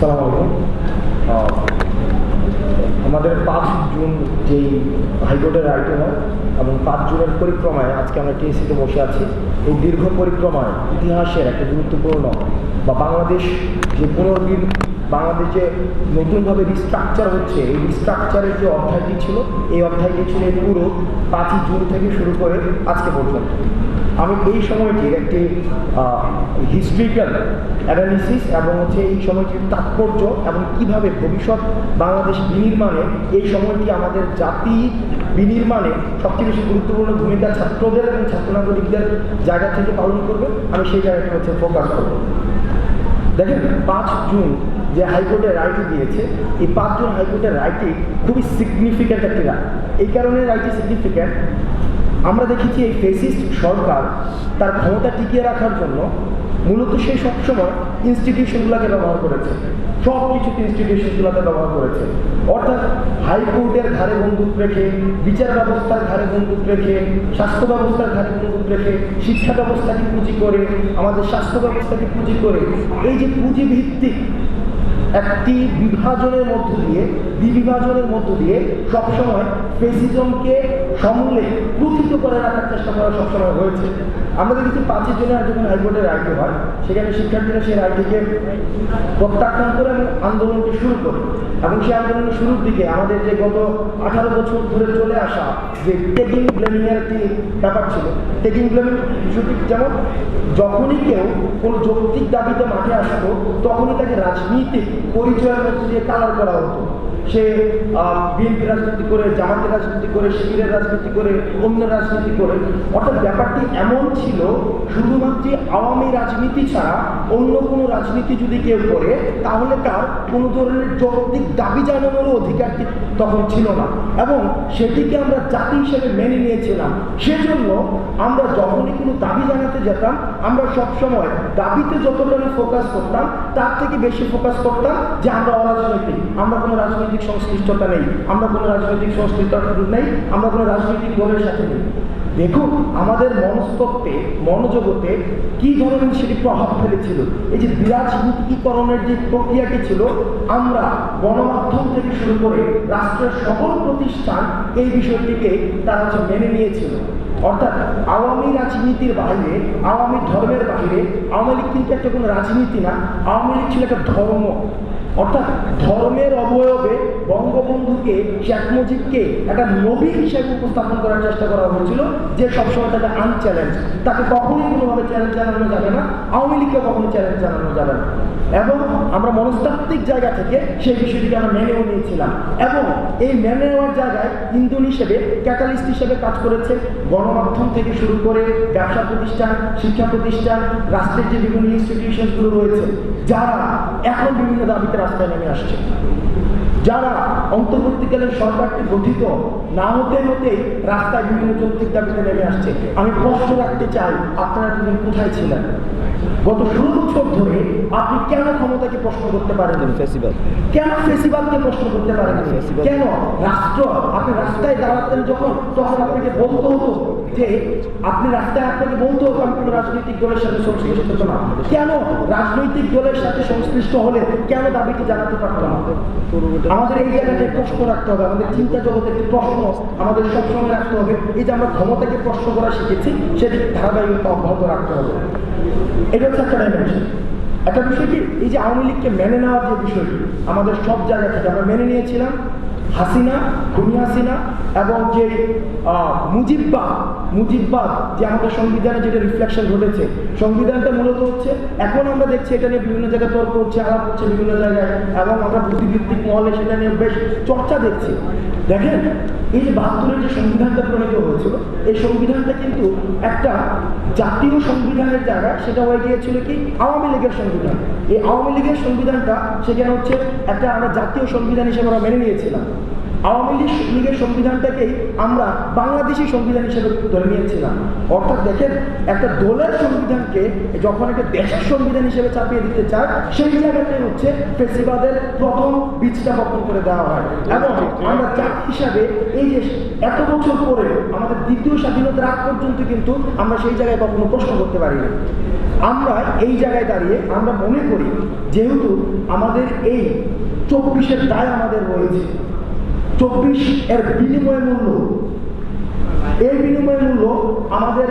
সালাম আমাদের পাঁচ জুন যেই হাইকোর্টের হয় এবং পাঁচ জুনের পরিক্রমায় আজকে আমরা টিএসিতে বসে আছি, এই দীর্ঘ পরিক্রমায় ইতিহাসের একটা গুরুত্বপূর্ণ বা বাংলাদেশ যে পুনর্বিন, বাংলাদেশ নতুনভাবে রিস্ট্রাকচার হচ্ছে, এই রিস্ট্রাকচারের যে অধ্যায়টি ছিল, এই অধ্যায়টি ছিল পুরো পাঁচই জুন থেকে শুরু করে আজকে পর্যন্ত। আমি এই সময়টির একটি হিস্ট্রিক্যাল অ্যানালিসিস এবং হচ্ছে এই সময়টির তাৎপর্য এবং কীভাবে ভবিষ্যৎ বাংলাদেশ বিনির্মাণে এই সময়টি আমাদের জাতি বিনির্মাণে সবচেয়ে বেশি গুরুত্বপূর্ণ ভূমিকা ছাত্রদের এবং ছাত্র নাগরিকদের জায়গা থেকে পালন করবে, আমি সেই জায়গাটি হচ্ছে ফোকাস করব। দেখেন, পাঁচ জুন যে হাইকোর্টের রায়টি দিয়েছে, এই পাঁচ জুন হাইকোর্টের রায়টি খুবই সিগনিফিক্যান্ট একটি রায়। এই কারণে রায়টি সিগনিফিক্যান্ট আমরা দেখেছি এই ফেসিস্ট সরকার তার ক্ষমতা টিকিয়ে রাখার জন্য মূলত সে সবসময় ইনস্টিটিউশনগুলোকে ব্যবহার করেছে। সব কিছুতে ইনস্টিটিউশনগুলোকে ব্যবহার করেছে। অর্থাৎ হাইকোর্টের ঘাড়ে বন্দুক রেখে, বিচার ব্যবস্থার ঘাড়ে বন্দুক রেখে, স্বাস্থ্য ব্যবস্থার ঘাড়ে বন্দুক রেখে, শিক্ষা ব্যবস্থাকে পুঁজি করে, আমাদের স্বাস্থ্য ব্যবস্থাকে পুঁজি করে, এই যে পুঁজি ভিত্তিক একটি বিভাজনের মধ্য দিয়ে বিবিভাজনের মধ্য দিয়ে সবসময় ফেসিজমকে সমূলে প্রথিত করে রাখার চেষ্টা করা সবসময় হয়েছে। আমাদের দেখেছি পাঁচের জন্য যখন হাইকোর্টের রায়টি হয়, সেখানে শিক্ষার্থীরা সেই রায়টিকে প্রত্যাখ্যান করে এবং আন্দোলনটি শুরু করে। এবং সেই আন্দোলনের শুরুর দিকে আমাদের যে গত আঠারো বছর ধরে চলে আসা যে টেকিং ব্লেমিং এর একটি ব্যাপার ছিল। টেকিং ব্লেমিং বিষয়টি যেমন যখনই কেউ কোনো যৌক্তিক দাবিতে মাঠে আসতো, তখনই তাকে রাজনীতিক পরিচয়ের মধ্যে দিয়ে কালার করা হতো। সে বিএনপি রাজনীতি করে জামাতের রাজনীতি করে শিবিরের রাজনীতি করে, অন্য রাজনীতি করে, অর্থাৎ ব্যাপারটি এমন ছিল, শুধুমাত্র আওয়ামী রাজনীতি ছাড়া অন্য কোনো রাজনীতি যদি কেউ করে, তাহলে তার কোনো ধরনের যৌক্তিক দাবি জানানোরও অধিকারটি তখন ছিল না। এবং সেটিকে আমরা জাতি হিসেবে মেনে নিয়েছিলাম। সেজন্য আমরা যখনই কোনো দাবি জানাতে যেতাম, আমরা সবসময় দাবিতে যতটা ফোকাস করতাম, তার থেকে বেশি ফোকাস করতাম যে আমরা অরাজনৈতিক, আমরা কোনো রাজনৈতিক সংশ্লিষ্টতা নেই, আমরা কোনো রাজনৈতিক সংশ্লিষ্টতা নেই, আমরা কোনো রাজনৈতিক দলের সাথে নেই। দেখুন, আমাদের মনস্তত্ত্বে, মনোজগতে কি ধরনের সেটি প্রভাব ফেলেছিল? এই যে বিরাজনীতিকরণের যে প্রক্রিয়াটি ছিল, আমরা গণমাধ্যম থেকে শুরু করে রাষ্ট্রের সকল প্রতিষ্ঠান এই বিষয়টিকে তারা মেনে নিয়েছিল। অর্থাৎ আওয়ামী রাজনীতির বাইরে, আওয়ামী ধর্মের বাইরে, আওয়ামী লীগ কিন্তু একটা কোনো রাজনীতি না, আওয়ামী লীগ ছিল একটা ধর্ম। অর্থাৎ ধর্মের অবয়বে বঙ্গবন্ধুকে শেখ মুজিবকে একটা নবী হিসেবে উপস্থাপন করার চেষ্টা করা হয়েছিল, যে সবসময় তাকে আনচ্যালেঞ্জ তাকে কখনোই কোনোভাবে চ্যালেঞ্জ জানানো যাবে না, আওয়ামী লীগকে কখনো চ্যালেঞ্জ জানানো যাবে না। এবং আমরা মনস্তাত্ত্বিক জায়গা থেকে সেই বিষয়টিকে আমরা মেনেও নিয়েছিলাম। এবং এই মেনে নেওয়ার জায়গায় ইন্ধন হিসেবে, ক্যাটালিস্ট হিসেবে কাজ করেছে, গণমাধ্যম থেকে শুরু করে ব্যবসা প্রতিষ্ঠান, শিক্ষা প্রতিষ্ঠান, রাষ্ট্রের যে বিভিন্ন ইনস্টিটিউশনগুলো রয়েছে, যারা এখন বিভিন্ন দাবিতে রাস্তায় নেমে আসছে। যারা অন্তর্বর্তীকালীন সরকারটি গঠিত না হতে হতেই রাস্তায় বিভিন্ন যৌক্তিক দাবিতে নেমে আসছে। আমি প্রশ্ন রাখতে চাই আপনারা দুজন কোথায় ছিলেন? গত ষোলো বছর ধরে আপনি কেন ক্ষমতাকে প্রশ্ন করতে পারেন ফেস্টিভ্যাল কেন ফেসিবাদকে প্রশ্ন করতে পারেন ফেসিবাদ। কেন? রাষ্ট্র আপনি রাস্তায় দাঁড়াতেন যখন তখন আপনাকে বলতে হতো যে আপনি রাস্তায় আপনাকে বলতে হবে, আমি কোনো রাজনৈতিক দলের সাথে সংশ্লিষ্ট হতো না। কেন? রাজনৈতিক দলের সাথে সংশ্লিষ্ট হলে কেন দাবিটি জানাতে পারতাম না? আমাদের এই জায়গাতে প্রশ্ন রাখতে হবে, আমাদের চিন্তা জগতে একটি প্রশ্ন আমাদের সবসময় রাখতে হবে, এই যে আমরা ক্ষমতাকে প্রশ্ন করা শিখেছি, সেটি ধারাবাহিকতা অব্যাহত রাখতে হবে। এটা হচ্ছে একটা ডাইমেনশন একটা বিষয় কি? এই যে আওয়ামী লীগকে মেনে নেওয়ার যে বিষয়টি, আমাদের সব জায়গা থেকে আমরা মেনে নিয়েছিলাম হাসিনা, খুনি হাসিনা এবং যে মুজিববাদ মুজিববাদ যে আমাদের সংবিধানে যেটা রিফ্লেকশন ঘটেছে, সংবিধানটা মূলত হচ্ছে, এখন আমরা দেখছি এটা নিয়ে বিভিন্ন জায়গায় তর্ক হচ্ছে, আলাপ হচ্ছে বিভিন্ন জায়গায় এবং আমরা বুদ্ধিভিত্তিক মহলে সেটা নিয়ে বেশ চর্চা দেখছি। দেখেন, এই যে বাহাত্তরের যে সংবিধানটা প্রণীত হয়েছিল, এই সংবিধানটা কিন্তু একটা জাতীয় সংবিধানের জায়গা সেটা হয়ে গিয়েছিল কি? আওয়ামী লীগের সংবিধান। এই আওয়ামী লীগের সংবিধানটা সেখানে হচ্ছে একটা আমরা জাতীয় সংবিধান হিসেবে আমরা মেনে নিয়েছিলাম। আওয়ামী লীগ লীগের সংবিধানটাকেই আমরা বাংলাদেশি সংবিধান হিসেবে ধরে নিয়েছিলাম। অর্থাৎ দেখেন, একটা দলের সংবিধানকে যখন একটা দেশের সংবিধান হিসেবে চাপিয়ে দিতে চায়, সেই জায়গাটাই হচ্ছে ফেসিবাদের প্রথম বীজটা বপন করে দেওয়া হয়। এবং আমরা জাতি হিসাবে এই যে এত বছর পরে আমাদের দ্বিতীয় স্বাধীনতার আগ পর্যন্ত কিন্তু আমরা সেই জায়গায় কখনো প্রশ্ন করতে পারি না আমরা এই জায়গায় দাঁড়িয়ে আমরা মনে করি, যেহেতু আমাদের এই চব্বিশের দায় আমাদের রয়েছে চব্বিশ এর বিনিময় মূল্য। এই বিনিময় মূল্য আমাদের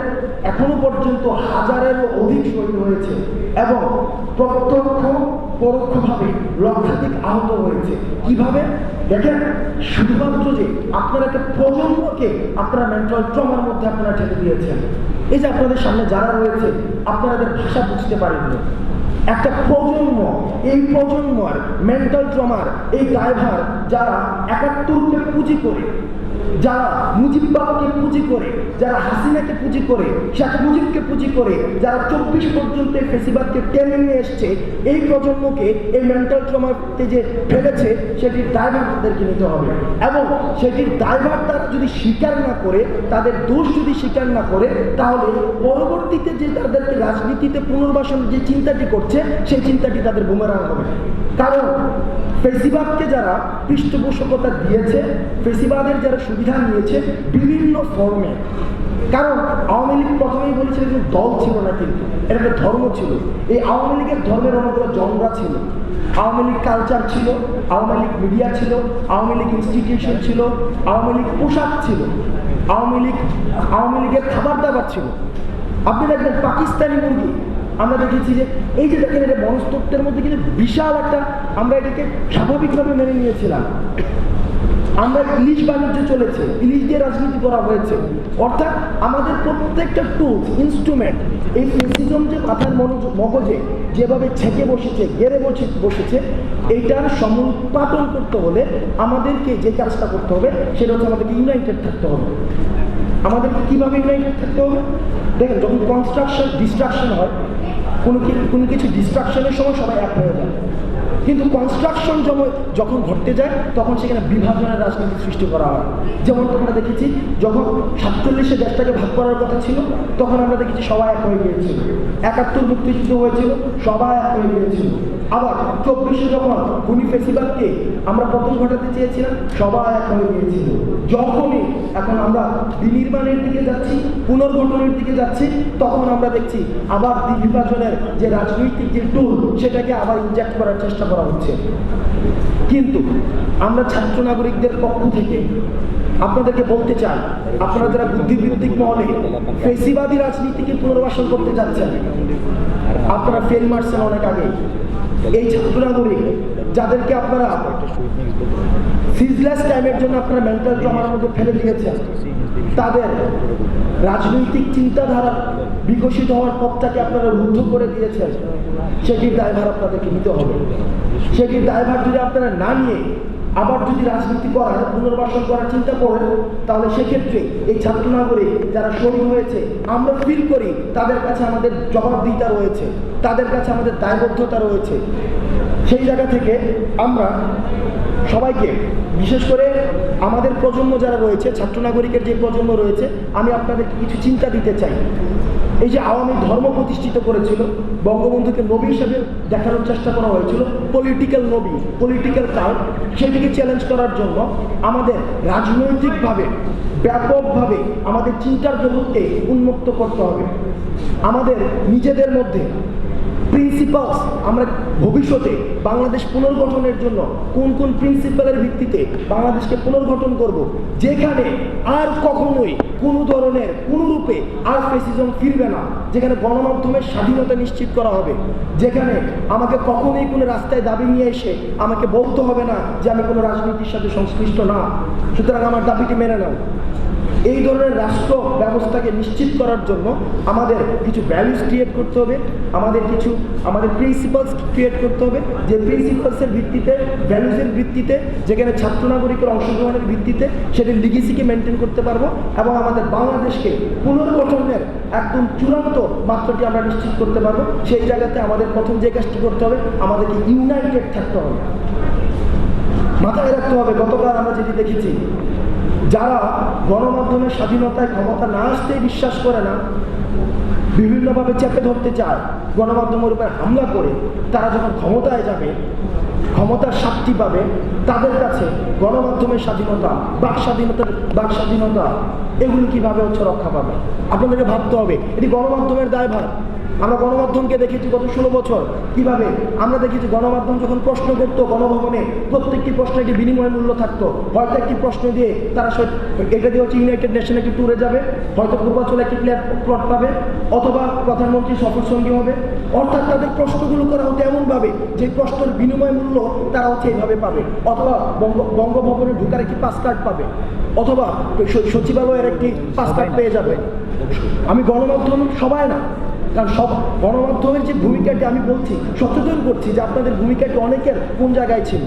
এখনও পর্যন্ত হাজারেরও অধিক সৈন্য হয়েছে। এবং প্রত্যক্ষ পরোক্ষভাবে লক্ষাধিক আহত হয়েছে। কীভাবে? দেখেন, শুধুমাত্র যে আপনারা একটা প্রজন্মকে আপনারা মেন্টাল ট্রমার মধ্যে আপনারা ঠেকে দিয়েছেন। এই যে আপনাদের সামনে যারা রয়েছে, আপনারা এদের ভাষা বুঝতে পারেননি। একটা প্রজন্ম, এই প্রজন্মর মেন্টাল ট্রমার এই দায়ভার যারা একাত্তরকে পুঁজি করে যারা মুজিববাবুকে পুঁজি করে, যারা হাসিনাকে পুঁজি করে শেখ মুজিবকে পুঁজি করে, যারা চব্বিশ পর্যন্ত ফেসিবাদকে টেনে নিয়ে এসছে, এই প্রজন্মকে, এই মেন্টাল ট্রমাতে যে ফেলেছে, সেটির দায়ভার তাদেরকে নিতে হবে। এবং সেটির দায়ভার তারা যদি স্বীকার না করে, তাদের দোষ যদি স্বীকার না করে, তাহলে পরবর্তীতে যে তাদেরকে রাজনীতিতে পুনর্বাসন যে চিন্তাটি করছে, সেই চিন্তাটি তাদের বুমেরাং হবে। কারণ ফেসিবাদকে যারা পৃষ্ঠপোষকতা দিয়েছে, ফেসিবাদের যারা সুবিধা নিয়েছে বিভিন্ন ফর্মে কারণ আওয়ামী লীগ প্রথমেই বলেছিল যে দল ছিল না কিন্তু এটা একটা ধর্ম ছিল। এই আওয়ামী লীগের ধর্মের অনেকগুলো জনরা ছিল। আওয়ামী লীগ কালচার ছিল, আওয়ামী লীগ মিডিয়া ছিল, আওয়ামী লীগ ইনস্টিটিউশন ছিল, আওয়ামী লীগ পোশাক ছিল, আওয়ামী লীগ, আওয়ামী লীগের খাবার দাবার ছিল। আপনি দেখবেন পাকিস্তানি মুরগি, আমরা দেখেছি যে এই যে দেখেন এটা মনস্তত্ত্বের মধ্যে কিন্তু বিশাল একটা, আমরা এটাকে স্বাভাবিকভাবে মেনে নিয়েছিলাম। আমরা ইলিশ বাণিজ্য চলেছে, ইলিশ দিয়ে রাজনীতি করা হয়েছে। অর্থাৎ আমাদের প্রত্যেকটা টুলস ইনস্ট্রুমেন্ট এই ফেসিজম যে মাথার মগজে যেভাবে ছেঁকে বসেছে, গেড়ে বসে বসেছে, এইটার সমুৎপাদন করতে হলে আমাদেরকে যে কাজটা করতে হবে, সেটা হচ্ছে আমাদেরকে ইউনাইটেড থাকতে হবে। আমাদেরকে কীভাবে ইউনাইটেড থাকতে হবে? দেখেন, যখন কনস্ট্রাকশন ডিস্ট্রাকশন হয়, কোনো কোনো কিছু ডিস্ট্রাকশনের সময় সবাই এক হয়ে যায়। কিন্তু কনস্ট্রাকশন যখন ঘটতে যায়, তখন সেখানে বিভাজনের রাজনীতি সৃষ্টি করা হয়। যেমন আমরা দেখেছি, যখন সাতচল্লিশে দেশটাকে ভাগ করার কথা ছিল, তখন আমরা দেখেছি সবাই এক হয়ে গিয়েছিল। একাত্তর মুক্তিযুদ্ধ হয়েছিল, সবাই এক হয়ে গিয়েছিল। আবার চব্বিশে যখন খুনি ফেসিবাদকে আমরা প্রথম ঘটাতে চেয়েছিলাম, সবাই এক হয়ে গিয়েছিল। যখনই এখন আমরা বিনির্মাণের দিকে যাচ্ছি, পুনর্গঠনের দিকে যাচ্ছি, তখন আমরা দেখছি আবার বিভাজনের যে রাজনৈতিক যে টুল সেটাকে আবার ইনজেক্ট করার চেষ্টা করা হচ্ছে। কিন্তু আমরা ছাত্র নাগরিকদের পক্ষ থেকে আপনাদেরকে বলতে চাই, আপনারা যারা বুদ্ধিবৃত্তিক মহলে ফেসিবাদী রাজনীতিকে পুনর্বাসন করতে যাচ্ছেন, আপনারা ফেল মারছেন অনেক আগে এই ছাত্র নাগরিক যাদেরকে আপনারা সিজলেস টাইমের জন্য আপনারা মেন্টাল ট্রমার মধ্যে ফেলে দিয়েছেন, তাদের রাজনৈতিক চিন্তাধারা বিকশিত হওয়ার পথটাকে আপনারা রুদ্ধ করে দিয়েছেন, সেটির দায়ভার আপনাদেরকে নিতে হবে। সেটির দায়ভার যদি আপনারা না নিয়ে আবার যদি রাজনীতি করার, পুনর্বাসন করার চিন্তা করেন, তাহলে সেক্ষেত্রে এই ছাত্র নাগরিক যারা শহীদ হয়েছে, আমরা ফিল করি তাদের কাছে আমাদের জবাবদিহিতা রয়েছে, তাদের কাছে আমাদের দায়বদ্ধতা রয়েছে। সেই জায়গা থেকে আমরা সবাইকে, বিশেষ করে আমাদের প্রজন্ম যারা রয়েছে ছাত্র নাগরিকের যে প্রজন্ম রয়েছে, আমি আপনাদেরকে কিছু চিন্তা দিতে চাই। এই যে আওয়ামী ধর্ম প্রতিষ্ঠিত করেছিল, বঙ্গবন্ধুকে নবী হিসেবে দেখানোর চেষ্টা করা হয়েছিল পলিটিক্যাল নবী পলিটিক্যাল কার্ড সেটিকে চ্যালেঞ্জ করার জন্য আমাদের রাজনৈতিকভাবে, ব্যাপকভাবে আমাদের চিন্তার জগৎকে উন্মুক্ত করতে হবে। আমাদের নিজেদের মধ্যে প্রিন্সিপালস আমরা ভবিষ্যতে বাংলাদেশ পুনর্গঠনের জন্য কোন কোন প্রিন্সিপালের ভিত্তিতে বাংলাদেশকে পুনর্গঠন করব, যেখানে আর কখনোই কোনো ধরনের, কোনো রূপে আর ফেসিজম ফিরবে না, যেখানে গণমাধ্যমের স্বাধীনতা নিশ্চিত করা হবে, যেখানে আমাকে কখনোই কোনো রাস্তায় দাবি নিয়ে এসে আমাকে বলতে হবে না যে আমি কোনো রাজনীতির সাথে সংশ্লিষ্ট না। সুতরাং আমার দাবিটি মেনে নাও। এই ধরনের রাষ্ট্র ব্যবস্থাকে নিশ্চিত করার জন্য আমাদের কিছু ভ্যালুস ক্রিয়েট করতে হবে, আমাদের কিছু, আমাদের প্রিন্সিপালস ক্রিয়েট করতে হবে, যে প্রিন্সিপালসের ভিত্তিতে ভ্যালুসের ভিত্তিতে, যেখানে ছাত্র নাগরিকের অংশগ্রহণের ভিত্তিতে সেটির লিগেসিকে মেনটেন করতে পারব এবং আমাদের বাংলাদেশকে পুনর্গঠনের একদম চূড়ান্ত মাত্রাটি আমরা নিশ্চিত করতে পারব। সেই জায়গাতে আমাদের প্রথম যে কাজটি করতে হবে, আমাদেরকে ইউনাইটেড থাকতে হবে। মাথায় রাখতে হবে, গতকাল আমরা যেটি দেখেছি যারা গণমাধ্যমের স্বাধীনতায় ক্ষমতা না আসতেই বিশ্বাস করে না, বিভিন্নভাবে চেপে ধরতে চায়, গণমাধ্যমের উপর হামলা করে, তারা যখন ক্ষমতায় যাবে ক্ষমতার শাস্তি পাবে তাদের কাছে গণমাধ্যমের স্বাধীনতা, বাক স্বাধীনতার, বাক স্বাধীনতা, এগুলো কীভাবে হচ্ছে রক্ষা পাবে? আপনাদেরকে ভাবতে হবে, এটি গণমাধ্যমের দায়ভার। আমরা গণমাধ্যমকে দেখেছি গত ষোলো বছর। কীভাবে? আমরা দেখেছি গণমাধ্যম যখন প্রশ্ন করতো গণভবনে, প্রত্যেকটি প্রশ্নে একটি বিনিময় মূল্য থাকতো। হয়তো একটি প্রশ্ন দিয়ে তারা এটা দিয়ে হচ্ছে ইউনাইটেড নেশন একটি ট্যুরে যাবে, হয়তো পূর্বাঞ্চলে একটি প্লেয়ার প্লট পাবে, অথবা প্রধানমন্ত্রী সফর সঙ্গী হবে। অর্থাৎ তাদের প্রশ্নগুলো করা হতো এমনভাবে যে প্রশ্নের বিনিময় মূল্য তারা হচ্ছে এইভাবে পাবে। অথবা বঙ্গ, বঙ্গভবনে ঢুকার একটি পাস কার্ড পাবে। অথবা সচিবালয়ের একটি পাস কার্ড পেয়ে যাবে। আমি গণমাধ্যম সবাই না। কারণ সব, গণমাধ্যমের যে ভূমিকাটি আমি বলছি, সচেতন করছি যে আপনাদের ভূমিকাটি অনেকের কোন জায়গায় ছিল?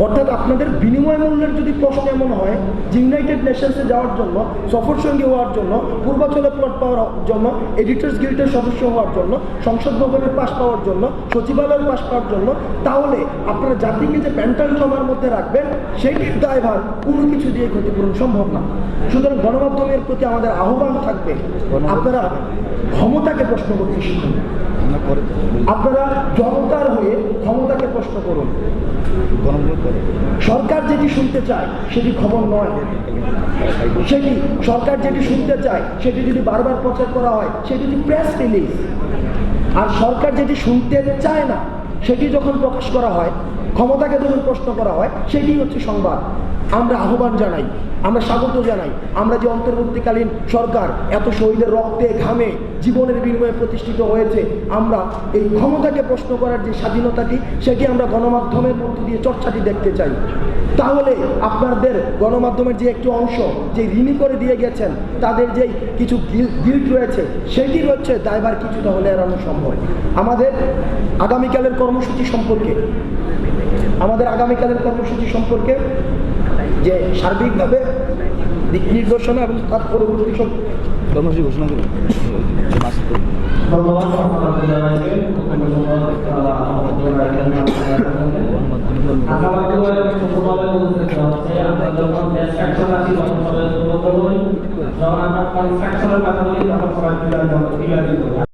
অর্থাৎ আপনাদের বিনিময় মূল্যের যদি প্রশ্ন এমন হয় যে ইউনাইটেড নেশনসে যাওয়ার জন্য সফর সঙ্গী হওয়ার জন্য পূর্বাচলে প্লট পাওয়ার জন্য এডিটার্স গিল্ডের সদস্য হওয়ার জন্য সংসদ ভবনের পাশ পাওয়ার জন্য সচিবালয়ের পাশ পাওয়ার জন্য তাহলে আপনারা জাতিকে যে প্যান্টাল জমার মধ্যে রাখবেন সেইটির দায়ভার কোনো কিছু দিয়ে ক্ষতিপূরণ সম্ভব না। সুতরাং গণমাধ্যমের প্রতি আমাদের আহ্বান থাকবে আপনারা ক্ষমতাকে প্রশ্ন করতে শিখুন আপনারা জনতার হয়ে ক্ষমতাকে প্রশ্ন করুন। সরকার যেটি শুনতে চায়, সেটি খবর নয়। সেটি সরকার যেটি শুনতে চায়, সেটি যদি বারবার প্রচার করা হয়, সেটি যদি প্রেস রিলিজ আর সরকার যেটি শুনতে চায় না, সেটি যখন প্রকাশ করা হয় ক্ষমতাকে যখন প্রশ্ন করা হয় সেটি হচ্ছে সংবাদ। আমরা আহ্বান জানাই, আমরা স্বাগত জানাই, আমরা যে অন্তর্বর্তীকালীন সরকার এত শহীদের রক্তে ঘামে জীবনের বিনিময়ে প্রতিষ্ঠিত হয়েছে, আমরা এই ক্ষমতাকে প্রশ্ন করার যে স্বাধীনতাটি, সেটি আমরা গণমাধ্যমের মধ্য দিয়ে চর্চাটি দেখতে চাই। তাহলে আপনাদের গণমাধ্যমের যে একটি অংশ, যে ঋণী করে দিয়ে গেছেন, তাদের যে কিছু গিল্ট রয়েছে সেটি হচ্ছে দায়ভার কিছুটা হলে এড়ানো সম্ভব। আমাদের আগামীকালের কর্মসূচি সম্পর্কে আমাদের আগামীকালের কর্মসূচি সম্পর্কে যে সার্বিকভাবে দিক নির্দেশনা এবং তার পরবর্তী সব কর্মসূচি ঘোষণা করুন। যখন আমরা কনস্ট্রাকশনের কথা বলি তখন সবাই